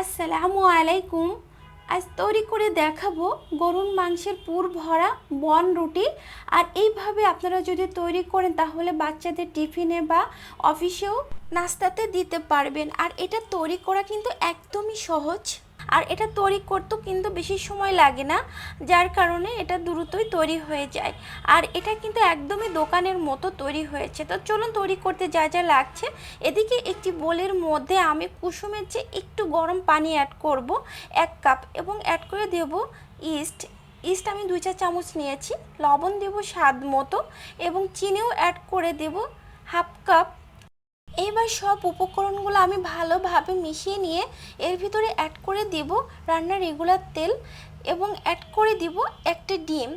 আসসালামু আলাইকুম। আজ তৈরি করে দেখাবো গরুর মাংসের পুর ভরা বন রুটি। আর এইভাবে আপনারা যদি তৈরি করেন, তাহলে বাচ্চাদের টিফিনে বা অফিসেও নাস্তাতে দিতে পারবেন। আর এটা তৈরি করা কিন্তু একদমই সহজ। আর এটা তৈরি করতেও কিন্তু বেশি সময় লাগে না, যার কারণে এটা দ্রুতই তৈরি হয়ে যায়। আর এটা কিন্তু একদমই দোকানের মতো তৈরি হয়েছে। তো চলুন তৈরি করতে যা যা লাগছে, এদিকে একটি বোলের মধ্যে আমি কুসুমের যে একটু গরম পানি অ্যাড করব, এক কাপ, এবং অ্যাড করে দেব ইস্ট ইস্ট আমি দুই চা চামচ নিয়েছি, লবণ দেব স্বাদ মতো, এবং চিনিও অ্যাড করে দেব হাফ কাপ এবার সব উপকরণগুলো আমি ভালোভাবে মিশিয়ে নিয়ে এর ভিতরে অ্যাড করে দেব রান্নার রেগুলার তেল এবং অ্যাড করে দিব একটা ডিম।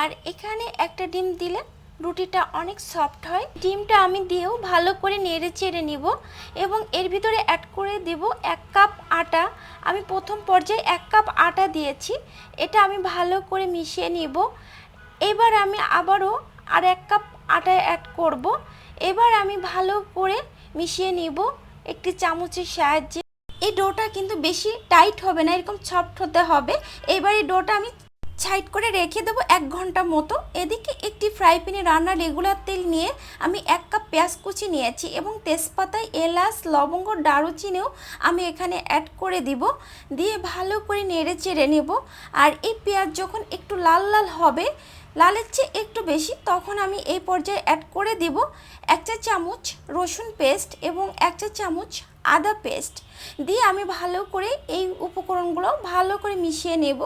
আর এখানে একটা ডিম দিলে রুটিটা অনেক সফট হয়। ডিমটা আমি দিয়েও ভালো করে নেড়ে চেড়ে নিব এবং এর ভিতরে অ্যাড করে দেব এক কাপ আটা। আমি প্রথম পর্যায়ে এক কাপ আটা দিয়েছি, এটা আমি ভালো করে মিশিয়ে নিব। এবার আমি আবারও আর এক কাপ আটা অ্যাড করব। এবার আমি ভালো করে মিশিয়ে নিব একটি চামচের সাহায্যে। এই ডোটা কিন্তু বেশি টাইট হবে না, এরকম সফট হতে হবে। এবার এই ডোটা আমি সাইড করে রেখে দেবো এক ঘণ্টা মতো। এদিকে একটি ফ্রাই প্যানে রান্নার রেগুলার তেল নিয়ে আমি এক কাপ পেঁয়াজ কুচি নিয়েছি এবং তেজপাতায় এলাচ, লবঙ্গ, দারুচিনিও আমি এখানে অ্যাড করে দিব। দিয়ে ভালো করে নেড়ে চেড়ে নেব। আর এই পেঁয়াজ যখন একটু লাল লাল হবে লালের চেয়ে একটু বেশি, তখন আমি এই পর্যায়ে অ্যাড করে দিব এক চা চামচ রসুন পেস্ট এবং এক চা চামচ আদা পেস্ট দিয়ে আমি ভালো করে এই উপকরণগুলো ভালো করে মিশিয়ে নেব,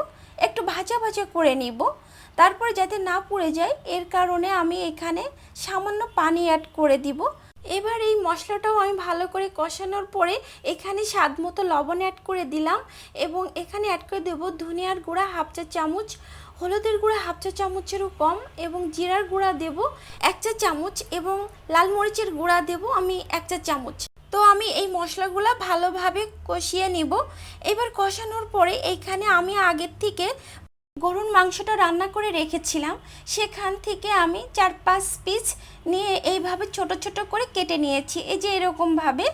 একটু ভাজা ভাজা করে নিব। তারপরে যাতে না পুড়ে যায়, এর কারণে আমি এখানে সামান্য পানি অ্যাড করে দিব। এবার এই মশলাটাও আমি ভালো করে কষানোর পরে এখানে স্বাদ মতো লবণ অ্যাড করে দিলাম এবং এখানে অ্যাড করে দেব ধনিয়ার গুঁড়া হাফ চা চামচ হলুদের গুঁড়া হাফ চা চামচেরও কম এবং জিরার গুঁড়া দেব এক চা চামচ এবং লাল মরিচের গুঁড়া দেব আমি এক চা চামচ। তো আমি এই মশলাগুলো ভালোভাবে কষিয়ে নিব। এবার কষানোর পরে এইখানে আমি আগের থেকে গরুর মাংসটা রান্না করে রেখেছিলাম। সেখান থেকে আমি চার পাঁচ পিস নিয়ে এইভাবে ছোট ছোট করে কেটে নিয়েছি, এই যে এরকমভাবে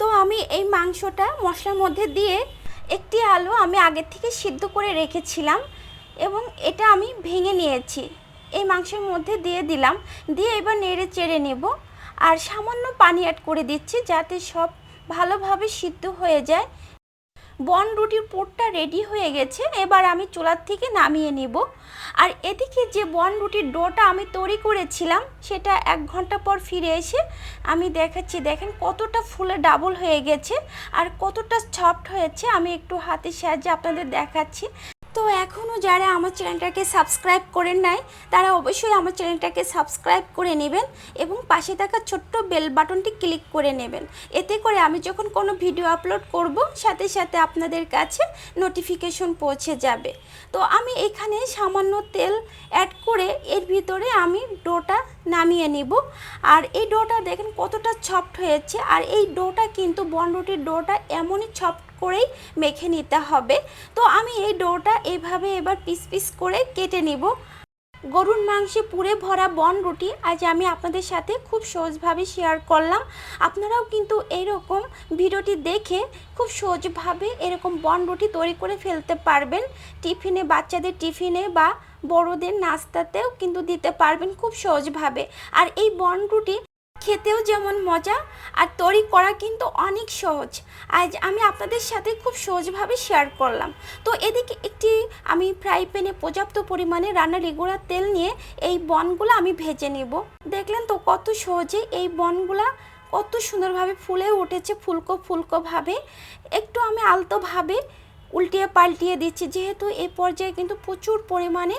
তো আমি এই মাংসটা মশলার মধ্যে দিয়ে একটি আলু আমি আগের থেকে সিদ্ধ করে রেখেছিলাম। এবং এটা আমি ভেঙে নিয়েছি। এই মাংসের মধ্যে দিয়ে দিলাম। দিয়ে এবার নেড়ে চেড়ে নেব। আর সামান্য পানি অ্যাড করে দিচ্ছি যাতে সব ভালোভাবে সিদ্ধ হয়ে যায়। বন রুটির পোটটা রেডি হয়ে গেছে। এবার আমি চুলার থেকে নামিয়ে নিব। আর এদিকে যে বন রুটির ডোটা আমি তৈরি করেছিলাম, সেটা এক ঘণ্টা পর ফিরে এসে আমি দেখাচ্ছি, দেখেন কতটা ফুলে ডাবল হয়ে গেছে আর কতটা সফট হয়েছে। আমি একটু হাতের সাহায্যে আপনাদের দেখাচ্ছি। তো এখনও যারা আমার চ্যানেলটাকে সাবস্ক্রাইব করেন নাই, তারা অবশ্যই আমার চ্যানেলটাকে সাবস্ক্রাইব করে নেবেন এবং পাশে থাকা ছোট্ট বেল বাটনটি ক্লিক করে নেবেন। এতে করে আমি যখন কোনো ভিডিও আপলোড করব, সাথে সাথে আপনাদের কাছে নোটিফিকেশন পৌঁছে যাবে। তো আমি এখানে সামান্য তেল অ্যাড করে এর ভিতরে আমি ডোটা নামিয়ে নিব। আর এই ডোটা দেখেন কতটা সফট হয়েছে। আর এই ডোটা কিন্তু বনরুটির ডোটা এমনই সফট করেই মেখে নিতে হবে। তো আমি এই ডোটা এইভাবে এবার পিস পিস করে কেটে নিব। গরুর মাংসে পুরে ভরা বন রুটি আজ আমি আপনাদের সাথে খুব সহজভাবে শেয়ার করলাম। আপনারাও কিন্তু এইরকম ভিডিওটি দেখে খুব সহজভাবে এরকম বন রুটি তৈরি করে ফেলতে পারবেন। টিফিনে, বাচ্চাদের টিফিনে বা বড়দের নাস্তাতেও কিন্তু দিতে পারবেন খুব সহজভাবে। আর এই বন রুটি খেতেও যেমন মজা আর তৈরি করা কিন্তু অনেক সহজ। আজ আমি আপনাদের সাথে খুব সহজভাবে শেয়ার করলাম। তো এদিকে একটি আমি ফ্রাই প্যানে পর্যাপ্ত পরিমাণে রান্নার রেগুলার তেল নিয়ে এই বনগুলো আমি ভেজে নেব। দেখলেন তো কত সহজে এই বনগুলা কত সুন্দরভাবে ফুলে উঠেছে, ফুলকো ফুলকোভাবে একটু আমি আলতোভাবে উল্টিয়ে পাল্টিয়ে দিচ্ছি, যেহেতু এই পর্যায়ে কিন্তু প্রচুর পরিমাণে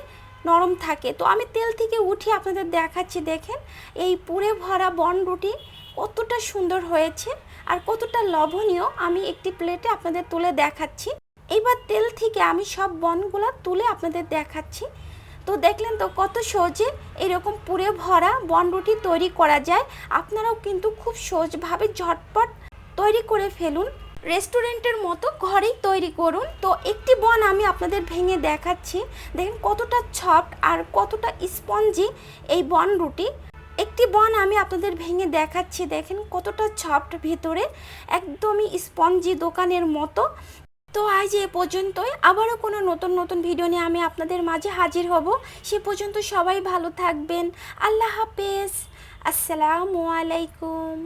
নরম থাকে। তো আমি তেল থেকে উঠিয়ে আপনাদের দেখাচ্ছি, দেখেন, এই পুরে ভরা বন রুটি কতটা সুন্দর হয়েছে আর কতটা লবণীয় আমি একটি প্লেটে আপনাদের তুলে দেখাচ্ছি। এইবার তেল থেকে আমি সব বনগুলো তুলে আপনাদের দেখাচ্ছি। তো দেখলেন তো কত সহজে এরকম পুরে ভরা বন রুটি তৈরি করা যায়। আপনারাও কিন্তু খুব সহজভাবে ঝটপট তৈরি করে ফেলুন। রেস্টুরেন্টের মতো ঘরেই তৈরি করুন। তো একটি বন আমি আপনাদের ভেঙে দেখাচ্ছি। দেখেন কতটা সফট আর কতটা স্পঞ্জি এই বন রুটি। একটি বন আমি আপনাদের ভেঙে দেখাচ্ছি। দেখেন কতটা সফট ভেতরে, একদমই স্পঞ্জি দোকানের মতো। তো আজ এ পর্যন্তই। আবারও কোনো নতুন নতুন ভিডিও নিয়ে আমি আপনাদের মাঝে হাজির হব। সে পর্যন্ত সবাই ভালো থাকবেন। আল্লাহ হাফেজ। আসসালামু আলাইকুম।